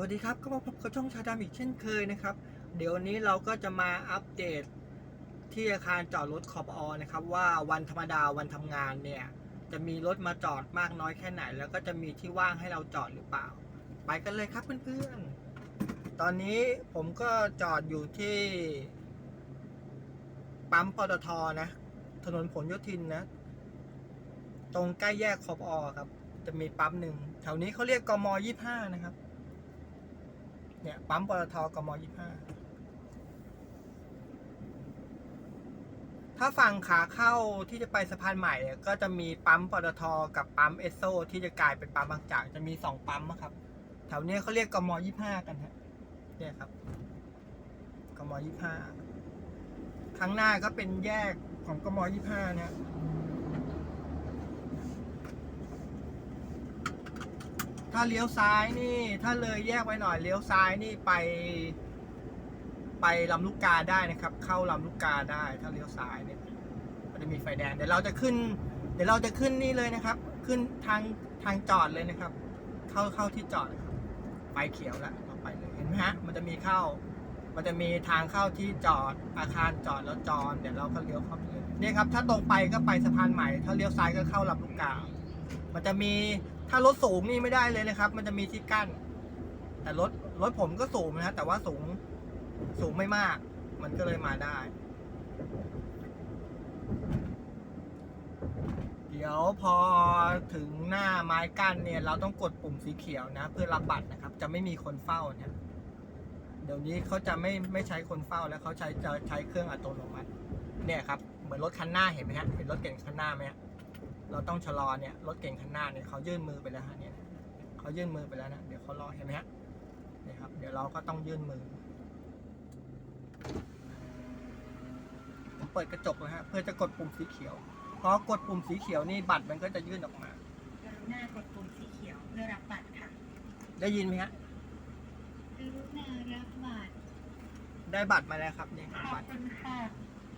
วัสดีครับ ก็มาพบกับช่องชาดำอีกเช่นเคยนะครับ เดี๋ยวนี้เราก็จะมาอัปเดตที่อาคารจอดรถคอปอนะครับ ว่าวันธรรมดาวันทำงานเนี่ย จะมีรถมาจอดมากน้อยแค่ไหน แล้วก็จะมีที่ว่างให้เราจอดหรือเปล่า ไปกันเลยครับเพื่อนๆ ตอนนี้ผมก็จอดอยู่ที่ปั๊มปตทนะ ถนนผลโยธินนะ ตรงใกล้แยกคอปอครับ จะมีปั๊มหนึ่งแถวนี้เขาเรียกกมยี่ห้านะครับ เนี่ยปั๊มปตทกมยี่ห้าถ้าฝั่งขาเข้าที่จะไปสะพานใหม่ก็จะมีปั๊มปตทกับปั๊มเอสโซที่จะกลายเป็นปั๊มบางจากจะมีสองปั๊มอะครับแถวเนี้ยเขาเรียกกมยี่ห้ากันฮะเนี่ยครับกมยี่ห้าข้างหน้าก็เป็นแยกของกมยี่ห้านะ ถ้าเลี้ยวซ้ายนี่ ถ้าเลยแยกไปหน่อยเลี้ยวซ้ายนี่ไป ไปลำลูกกาได้นะครับ เข้าลำลูกกาได้ ถ้าเลี้ยวซ้ายเนี่ยมันจะมีไฟแดงเดี๋ยวเราจะขึ้น เดี๋ยวเราจะขึ้นนี่เลยนะครับ ขึ้นทางทางจอดเลยนะครับ เข้าเข้าที่จอดนะครับไฟเขียวแล้วเราไปเลยเห็นไหมฮะมันจะมีเข้า มันจะมีทางเข้าที่จอดอาคารจอดแล้วจอดเดี๋ยวเราก็เลี้ยวเข้าไปเลยเนี่ยครับ ถ้าตรงไปก็ไปสะพานใหม่ ถ้าเลี้ยวซ้ายก็เข้าลำลูกกามันจะมี ถ้ารถสูงนี่ไม่ได้เลยนะครับ มันจะมีที่กั้น แต่รถรถผมก็สูงนะแต่ว่าสูงสูงไม่มาก มันก็เลยมาได้ เดี๋ยวพอถึงหน้าไม้กั้นเนี่ย เราต้องกดปุ่มสีเขียวนะ เพื่อรับบัตรนะครับ จะไม่มีคนเฝ้าเนี่ยเดี๋ยวนี้เขาจะไม่ไม่ใช้คนเฝ้าแล้วเขาใช้จะใช้เครื่องอัตโนมัติ เนี่ยครับ เหมือนรถคันหน้าเห็นไหมฮะเห็นรถเก่งคันหน้าไหมฮะ เราต้องชะลอเนี่ยรถเก่งคันหน้าเนี่ยเขายื่นมือไปแล้วฮะเนี่ยเขายื่นมือไปแล้วนะเดี๋ยวเขารอเห็นไหมฮะเนี่ยครับ เดี๋ยวเราก็ต้องยื่นมือผมเปิดกระจกนะฮะเพื่อจะกดปุ่มสีเขียวพอกดปุ่มสีเขียวนี่บัตรมันก็จะยื่นออกมากรุณากดปุ่มสีเขียวเพื่อรับบัตรค่ะ ได้ยินไหมฮะกรุณารับบัตรได้บัตรมาแล้วครับเนี่ยครับขอบบัตรคุณค่ะ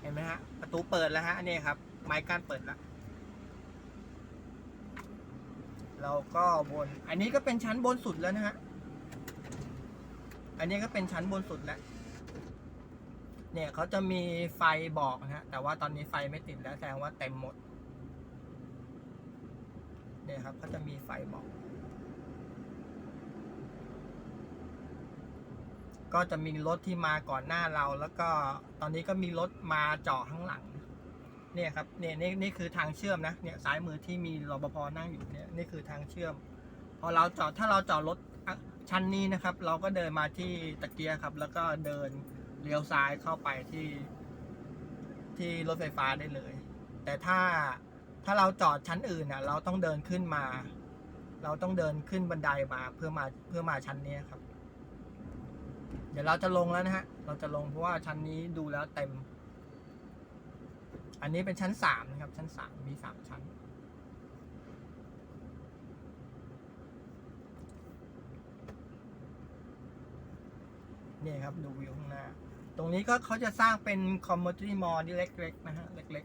เห็นไหมฮะประตูเปิดแล้วฮะอันนี้ครับไม้กั้นเปิดแล้ว เราก็บน อันนี้ก็เป็นชั้นบนสุดแล้วนะฮะ อันนี้ก็เป็นชั้นบนสุดแล้ว เนี่ยเขาจะมีไฟบอกนะฮะ แต่ว่าตอนนี้ไฟไม่ติดแล้วแสดงว่าเต็มหมด เนี่ยครับเขาจะมีไฟบอก ก็จะมีรถที่มาก่อนหน้าเรา แล้วก็ตอนนี้ก็มีรถมาจาะข้างหลัง เนี่ยครับเนี่ยนี่นี่คือทางเชื่อมนะเนี่ยซ้ายมือที่มีรปภนั่งอยู่เนี่ยนี่คือทางเชื่อม พอเราจอดถ้าเราจอดรถชั้นนี้นะครับ เราก็เดินมาที่ตะเกียร์ครับ แล้วก็เดินเลี้ยวซ้ายเข้าไปที่ ที่รถไฟฟ้าได้เลย แต่ถ้าถ้าเราจอดชั้นอื่นน่ะเราต้องเดินขึ้นมา เราต้องเดินขึ้นบันไดมาเพื่อมาเพื่อมาชั้นนี้ครับ เดี๋ยวเราจะลงแล้วนะฮะ เราจะลงเพราะว่าชั้นนี้ดูแล้วเต็ม อันนี้เป็นชั้นสามนะครับ ชั้นสามมีสามชั้น นี่ครับ ดูวิวข้างหน้า ตรงนี้ก็เขาจะสร้างเป็นคอมมูนิตี้มอลล์ที่เล็กๆนะฮะ เล็ก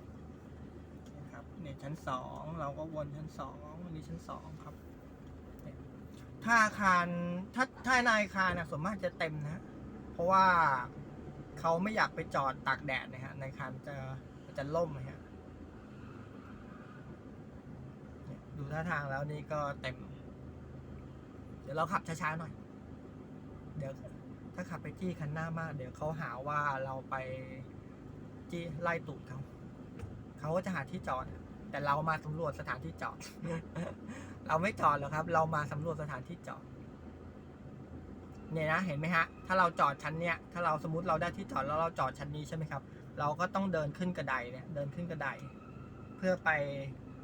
ๆนะครับเนี่ยชั้นสองเราก็วนชั้นสองอันนี้ชั้นสองครับ ถ้าอาคารถ้าถ้าในอาคารนะส่วนมากจะเต็มนะ เพราะว่า เขาไม่อยากไปจอดตากแดดนะฮะในคารจะจะล่มนะฮะดูท่าทางแล้วนี่ก็เต็ม เดี๋ยวเราขับช้าๆหน่อย เดี๋ยวถ้าขับไปจี้คันหน้ามาก เดี๋ยวเขาหาว่าเราไปจี้ไล่ตูดเขาเขาก็จะหาที่จอด แต่เรามาสำรวจสถานที่จอด เราไม่จอดหรอกครับ เรามาสำรวจสถานที่จอด เนี่ยนะเห็นไหมฮะ ถ้าเราจอดชั้นเนี้ย ถ้าเราสมมติเราได้ที่จอดแล้วเราจอดชั้นนี้ใช่ไหมครับ เราก็ต้องเดินขึ้นกระไดเนี่ย เดินขึ้นกระได เพื่อไป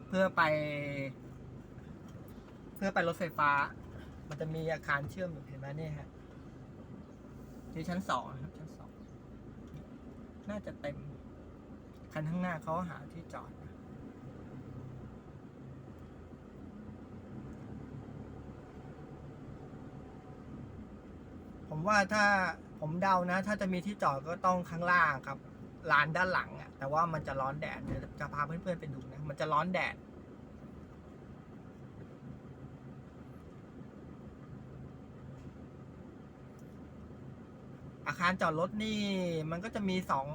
เพื่อไป เพื่อไปรถไฟฟ้า มันจะมีอาคารเชื่อมอยู่เห็นไหมเนี่ยฮะที่ชั้นสองครับชั้นสอง น่าจะเต็ม คันข้างหน้าเขาหาที่จอดนะ ว่าถ้าผมเดานะ ถ้าจะมีที่จอดก็ต้องข้างล่างครับลานด้านหลังอะแต่ว่ามันจะร้อนแดดจะพาเพื่อนๆไปดูนะ มันจะร้อนแดดอาคารจอดรถนี่มันก็จะมีสอง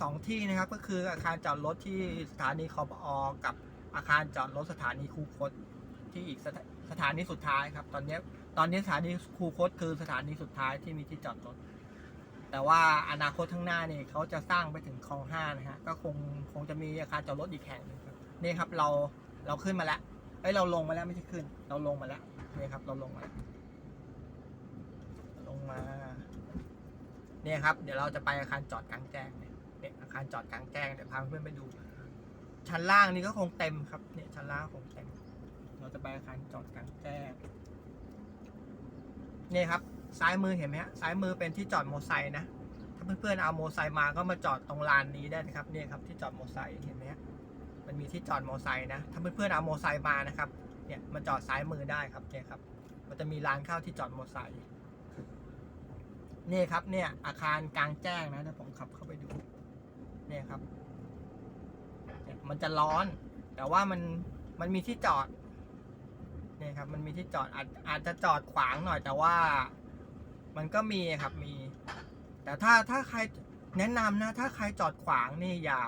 สองที่นะครับ ก็คืออาคารจอดรถที่สถานีคอปอกับอาคารจอดรถสถานีคูคต ที่อีกสถาสถานีสุดท้ายครับ ตอนนี้ตอนนี้สถานีคูคตคือสถานีสุดท้ายที่มีที่จอดรถแต่ว่าอนาคตข้างหน้านี่เขาจะสร้างไปถึงคลองห้านะฮะก็คงคงจะมีอาคารจอดรถอีกแห่งหนึงครับนี่ครับเราเราขึ้นมาแล้วเอ้ยเราลงมาแล้วไม่ใช่ขึ้น เราลงมาแล้วนี่ครับ เราลงมาลงมาเนี่ยครับ เดี๋ยวเราจะไปอาคารจอดกลางแจ้งเนี่ยอาคารจอดกลางแจ้งเดี๋ยวพาเพื่อนไปดู ชั้นล่างนี่ก็คงเต็มครับเนี่ยชั้นล่างคงเต็ม เราจะไปอาคารจอดกลางแจ้งเนี่ยครับ ซ้ายมือเห็นไหมฮะซ้ายมือเป็นที่จอดมอไซค์นะ ถ้าเพื่อนๆเอามอไซค์มาก็มาจอดตรงลานนี้ได้นะครับเนี่ยครับที่จอดมอไซค์เห็นไหมฮะมันมีที่จอดมอไซค์นะ ถ้าเพื่อนๆเอามอไซค์มานะครับ เนี่ยมาจอดซ้ายมือได้ครับเนี่ยครับ มันจะมีร้านข้าวที่จอดมอไซค์นี่ครับเนี่ยอาคารกลางแจ้งนะเดี๋ยวผมขับเข้าไปดู เนี่ยครับเนี่ยมันจะร้อน แต่ว่ามันมันมีที่จอด นี่ยครับ มันมีที่จอดอาจอาจจะจอดขวางหน่อยแต่ว่า มันก็มีครับมี แต่ถ้าถ้าใครแนะนำนะ ถ้าใครจอดขวางนี่อย่า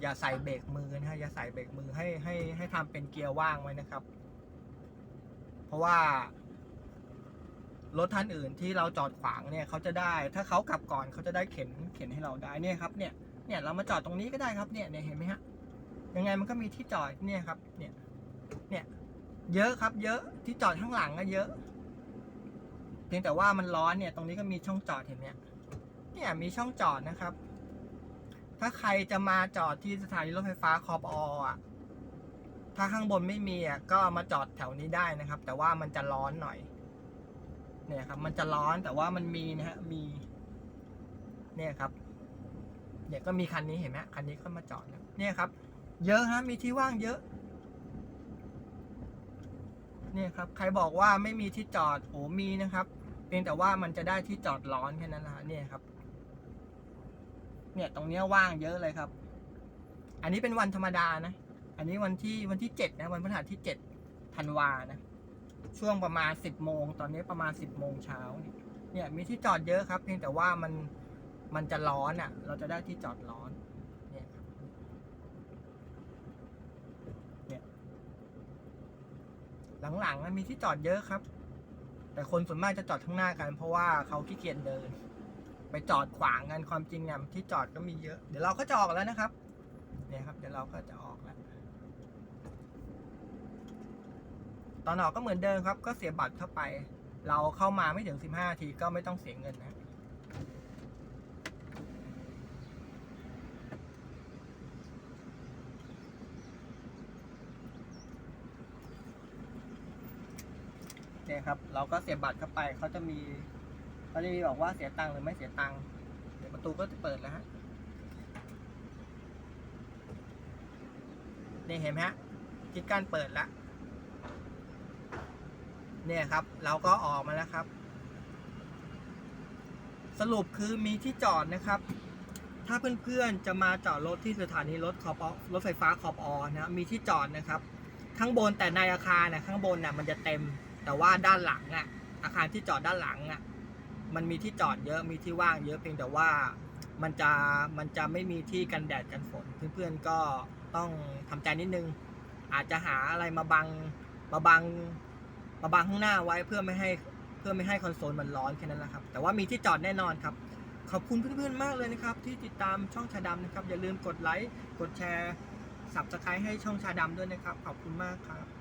อย่าใส่เบรกมือนะฮะอย่าใส่เบรกมือให้ให้ให้ทำเป็นเกียร์ว่างไว้นะครับ เพราะว่ารถท่านอื่นที่เราจอดขวางเนี่ยเขาจะได้ ถ้าเขากลับก่อนเขาจะได้เข็นเข็นให้เราได้เนี่ยครับ เนี่ยเนี่ยเรามาจอดตรงนี้ก็ได้ครับเนี่ยเนี่ยเห็นไหมฮะยังไงมันก็มีที่จอดเนี่ยครับ เนี่ย เนี่ย เยอะครับ เยอะที่จอดข้างหลังก็เยอะ เพียงแต่ว่ามันร้อนเนี่ย ตรงนี้ก็มีช่องจอดเห็นไหมเนี่ยมีช่องจอดนะครับ ถ้าใครจะมาจอดที่สถานีรถไฟฟ้าคอปออะ ถ้าข้างบนไม่มีอะก็มาจอดแถวนี้ได้นะครับ แต่ว่ามันจะร้อนหน่อย เนี่ยครับ มันจะร้อนแต่ว่ามันมีนะฮะมี เนี่ยครับเนี่ยก็มีคันนี้เห็นไหมคันนี้ก็มาจอดแล้วเนี่ยครับ เยอะฮะมีที่ว่างเยอะ เนี่ยครับ ใครบอกว่าไม่มีที่จอดโอ้มีนะครับ เพียงแต่ว่ามันจะได้ที่จอดร้อนแค่นั้นนะฮะเนี่ยครับ เนี่ยตรงเนี้ยว่างเยอะเลยครับ อันนี้เป็นวันธรรมดานะ อันนี้วันที่วันที่เจ็ดนะวันพฤหัสที่เจ็ดธันวานะ ช่วงประมาณสิบโมง ตอนนี้ประมาณสิบโมงเช้าเนี่ยเนี่ยมีที่จอดเยอะครับ เพียงแต่ว่ามันมันจะร้อนอะ เราจะได้ที่จอดร้อน เนี่ยครับเนี่ย หลังๆมันมีที่จอดเยอะครับ แต่คนส่วนมากจะจอดข้างหน้ากัน เพราะว่าเขาขี้เกียจเดิน ไปจอดขวางกันความจริงเนี่ยที่จอดก็มีเยอะ เดี๋ยวเราก็จะออกแล้วนะครับ เนี่ยครับ เดี๋ยวเราก็จะออกแล้ว ตอนออกก็เหมือนเดิมครับ ก็เสียบัตรเข้าไป เราเข้ามาไม่ถึง 15นาทีก็ไม่ต้องเสียเงินนะ ครับ เราก็เสียบบัตรเข้าไปเขาจะมีเขาจะมีบอกว่าเสียตังค์หรือไม่เสียตังค์เดี๋ยวประตูก็จะเปิดแล้วฮะนี่เห็นไหมฮะที่กั้นเปิดแล้วเนี่ยครับ เราก็ออกมาแล้วครับ สรุปคือมีที่จอดนะครับ ถ้าเพื่อนๆจะมาจอดรถที่สถานีรถคอปรถไฟฟ้าคอปอนะมีที่จอดนะครับ ข้างบนแต่ในอาคารนะข้างบนน่ะมันจะเต็ม แต่ว่าด้านหลังอะอาคารที่จอดด้านหลังอะมันมีที่จอดเยอะมีที่ว่างเยอะเพียงแต่ว่ามันจะมันจะไม่มีที่กันแดดกันฝนเพื่อนๆก็ต้องทำใจนิดนึง อาจจะหาอะไรมาบังมาบังมาบังข้างหน้าไว้เพื่อไม่ให้เพื่อไม่ให้คอนโซลมันร้อนแค่นั้นแหละครับ แต่ว่ามีที่จอดแน่นอนครับ ขอบคุณเพื่อนๆมากเลยนะครับ ที่ติดตามช่องชาดำนะครับ อย่าลืมกดไลค์กดแชร์สับสไครต์ให้ช่องชาดำด้วยนะครับ ขอบคุณมากครับ